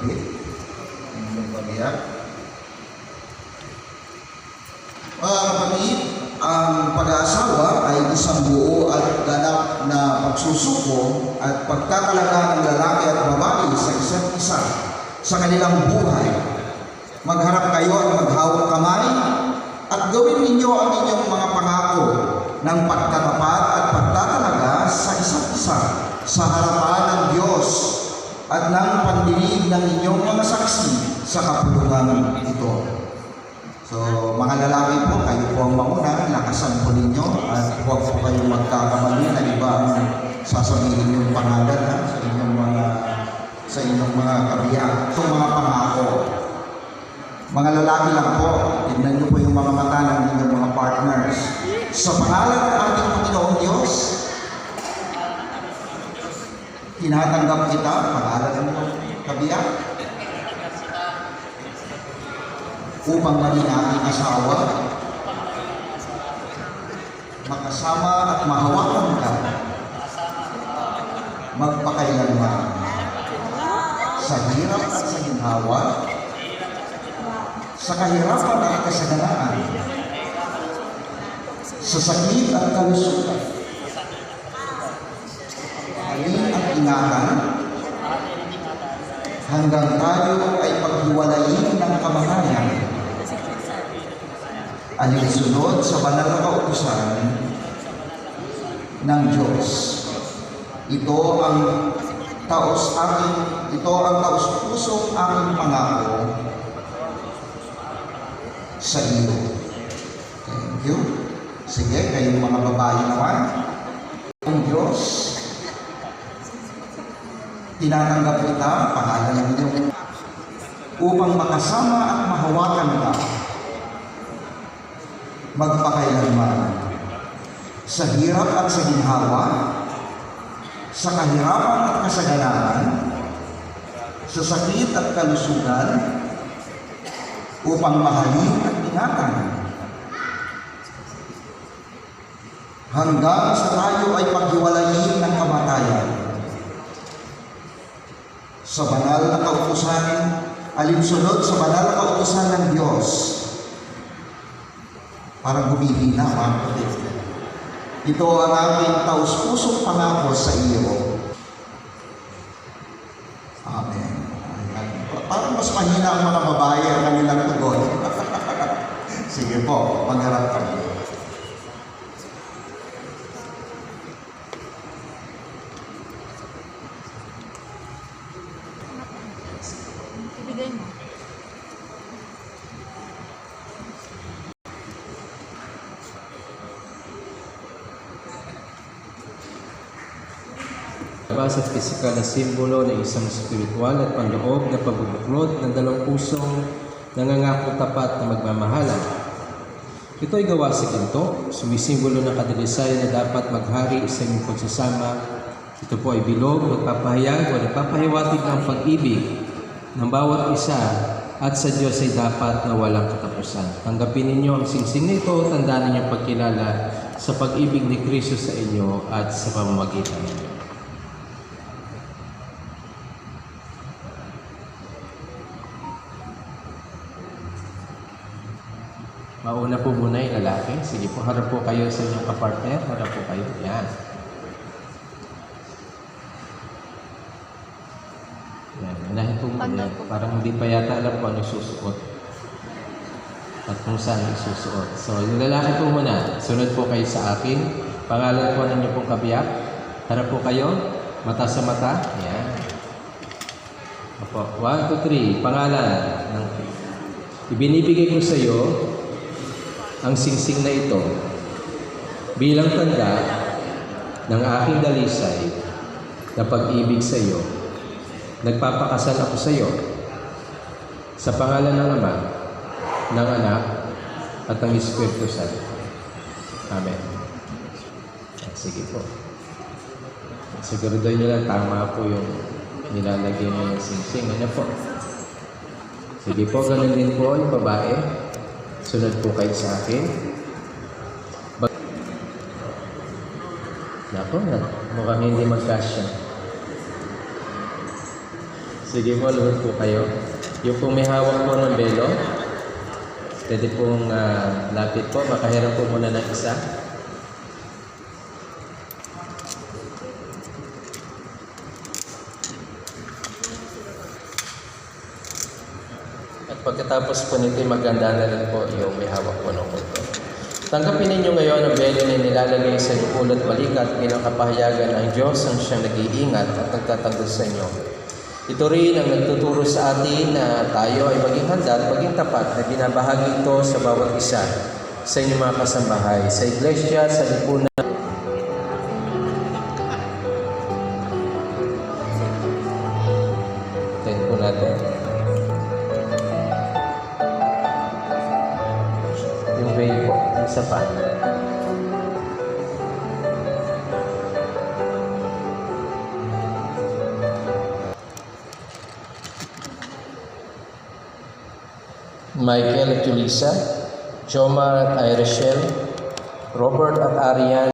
Mabiyak. Mga kapatid, ang pag-aasawa ay isang buo at ganap na pagsusuko at pagkakalaga ng lalaki at babae sa isa't isa sa kanilang buhay. Magharap kayo at maghawak kamay at gawin ninyo ang inyong mga pangako ng pagtatapat at pagtatalaga sa isa't isa sa harapan ng Diyos at ng pandinig ng inyong mga saksi sa kapulungan ito. So, mga lalaki po, kayo po ang mauna, lakasan po ninyo at huwag po kayong magkakamali na iba ang sasabihin yung pangalan ha, sa inyong mga sa inyong mga kabiyak. So, mga pangako. Mga lalaki lang po, tignan niyo po yung mga mata ng inyong mga partners. Sa pangalan ng ating Panginoong Diyos, tinatanggap kita, kabiyak, upang maging aking asawa, makasama at mahawakan ka, magpakailanman, sa hirap at sa ginhawa, sa kahirapan at kasaganaan, sa sakit at kalusugan, alin at ingatan, hanggang tayo ay paghiwalayin ng kamahayan alinsunod sa banal na kautusan ng Diyos. Ito ang taos aking ito ang taos pusong aking pangako sa iyo. Thank you. Sige, kayong mga babae naman. Ang Diyos, tinatanggap kita, pangalan ng inyong upang makasama at mahawakan ka magpakailanman sa hirap at sa ginhawa, sa kahirapan at kasaganaan, sa sakit at kalusugan, upang mahalin at ingatan. Hanggang sa tayo ay paghiwalayin ng kamatayan. Sa banal na kautusan, alinsunod sa banal na kautusan ng Diyos, Parang humihina, mga kapatid. Ito ang aking taus-pusong pangako sa iyo. Amen. Parang mas mahina ang mga babae ang kanilang tugon. Sige po, magharap kami. Mo. Labas at pisikal na simbolo ng isang spiritual at panloob na pagbubuklod ng dalawang pusong nangangako tapat na magmamahalan. Ito ay gawa sa ginto, sumisimbolo ng kadalisayan na dapat maghari sa inyong pagsasama. Ito po ay bilog, nagpapahayag o nagpapahiwatig ng pag-ibig ng bawat isa at sa Diyos ay dapat na walang katapusan. Tanggapin ninyo ang singsing na ito, tandaan ninyong pagkilala sa pag-ibig ni Kristo sa inyo at sa pamamagitan ninyo. Mauna po muna yung lalaki. Sige po, harap po kayo sa inyong kapartner. Harap po kayo. Yan. Yan. Unahin po muna. Parang hindi pa yata alam kung ano susuot. At kung saan isusuot. So, yung lalaki po muna. Sunod po kayo sa akin. Pangalan po ninyo pong kabiyak. Harap po kayo. Mata sa mata. Yan. Opo. One, two, three. Pangalan. Ng, ibinibigay ko sa iyo ang singsing na ito bilang tanda ng aking dalisay na pag-ibig sa iyo. Nagpapakasal ako sa iyo sa pangalan ng Ama, ng Anak, at ng Espiritu Santo. Amen. Sige po. Siguraduhin niyo lang tama po yung nilalagay mo yung singsing. Ano po? Sige po, ganun din po yung babae. Sunod po kayo sa akin. Bag- Nako, na, mukhang hindi magkasya. Sige po, lunod po kayo. Yung pong may hawak po ng belo, pwede pong ah, lapit po, makahiram po muna ng isa. At pagkatapos po nito, maganda na rin po yung may hawak po ng kulto. Tanggapin ninyo ngayon ang belo na nilalagay sa inyong ulot balikat bilang kapahayagan ng Diyos ang siyang nag-iingat at nagtatanggol sa inyo. Ito rin ang nagtuturo sa atin na tayo ay maging handa at maging tapat na binabahagi ito sa bawat isa sa inyong mga kasambahay, sa iglesia, sa lipunan. Tingnan po natin. Yung veil po, yung isa Michael at Julissa, Jomar at Irishel, Robert at Arian,